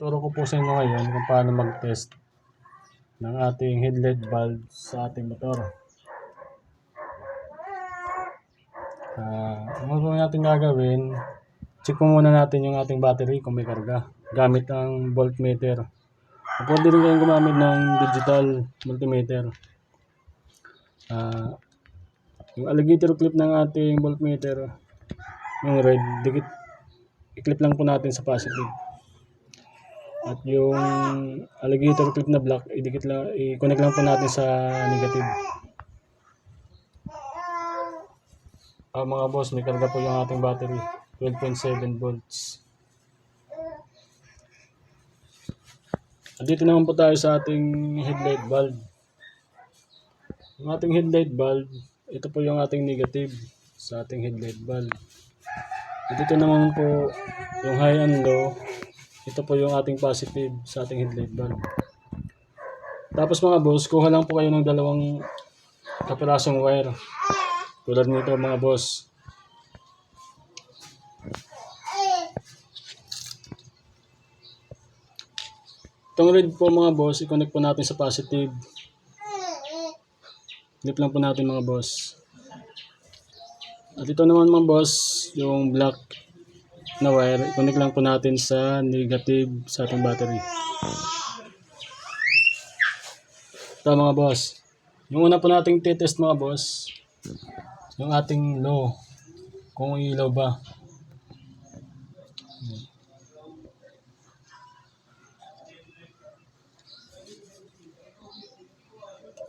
Turo ko po sa inyo ngayon kung paano mag-test ng ating headlight bulb sa ating motor. Ah, ano po natin gagawin? Check muna natin yung ating battery kung may karga gamit ang voltmeter. Pwede rin kayong gumamit ng digital multimeter. Ah, yung alligator clip ng ating voltmeter, yung red, dikit, i-clip lang po natin sa positive. At yung alligator clip na black, idikit lang, i-connect lang po natin sa negative. Ah, mga boss, may karga po yung ating battery. 12.7 volts. At dito naman po tayo sa ating headlight bulb. Yung ating headlight bulb, ito po yung ating negative sa ating headlight bulb. At dito naman po yung high and low, ito po yung ating positive sa ating headlight bulb. Tapos mga boss, kuha lang po kayo ng dalawang kapirasong wire. Tulad nito mga boss. Itong red po mga boss, i-connect po natin sa positive. Clip lang po natin mga boss. At ito naman mga boss, yung black na wire, i-connect lang po natin sa negative sa ating battery. Ito mga boss. Yung una po nating titest mga boss, yung ating low. Kung ilaw ba.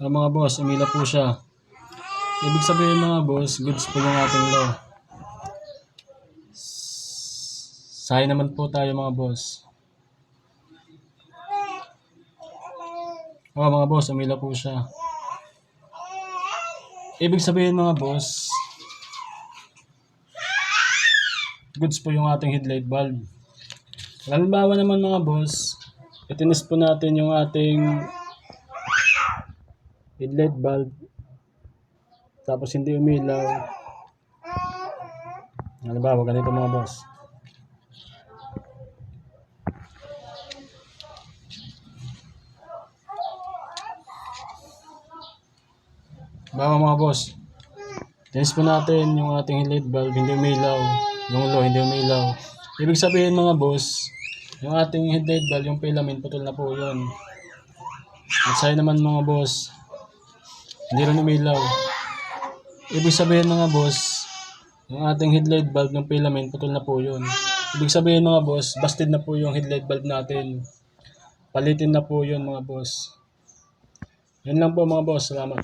Ah, mga boss, umila po siya. Ibig sabihin mga boss, goods po yung ating low. Sahay naman po tayo mga boss. Oh, mga boss, umila po siya. Ibig sabihin mga boss, goods po yung ating headlight bulb. Halimbawa naman mga boss, itinis po natin yung ating headlight bulb tapos hindi umilaw. Halimbawa, ganito mga boss. Bawa mga boss. Tinis po natin yung ating headlight bulb, hindi umilaw. Yung low, hindi umilaw. Ibig sabihin mga boss, yung ating headlight bulb, yung filament, putol na po yun. At sa'yo naman mga boss, hindi rin umilaw. Ibig sabihin mga boss, yung ating headlight bulb ng filament, putol na po yun. Ibig sabihin mga boss, busted na po yung headlight bulb natin. Palitin na po yun mga boss. Yun lang po mga boss. Salamat.